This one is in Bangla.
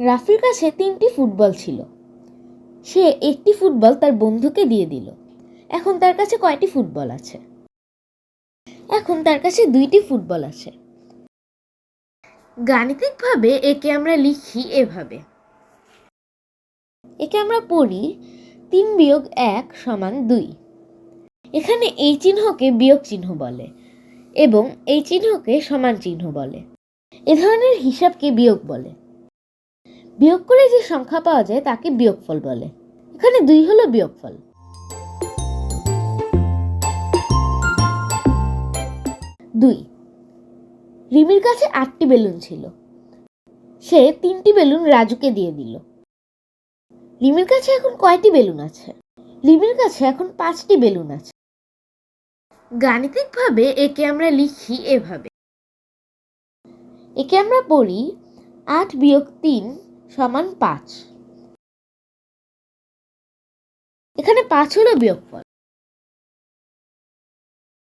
রাফির কাছে তিনটি ফুটবল ছিল। সে একটি ফুটবল তার বন্ধুকে দিয়ে দিল। এখন তার কাছে কয়টি ফুটবল আছে? এখন তার কাছে দুইটি ফুটবল আছে। গাণিতিকভাবে একে আমরা লিখি এভাবে। একে আমরা পড়ি তিন বিয়োগ এক সমান দুই। এখানে এই চিহ্নকে বিয়োগ চিহ্ন বলে এবং এই চিহ্নকে সমান চিহ্ন বলে। এ ধরনের হিসাবকে বিয়োগ বলে। বিয়োগ করে যে সংখ্যা পাওয়া যায় তাকে বিয়োগফল বলে। এখানে দুই হলো বিয়োগফল। দুই। রিমির কাছে আটটি বেলুন ছিল। সে তিনটি বেলুন রাজুকে দিয়ে দিল। রিমির কাছে এখন কয়টি বেলুন আছে? রিমির কাছে এখন পাঁচটি বেলুন আছে। গাণিতিকভাবে একে আমরা লিখি এভাবে। একে আমরা পড়ি আট বিয়োগ তিন সমান পাঁচ। এখানে পাঁচ হলো বিয়োগফল।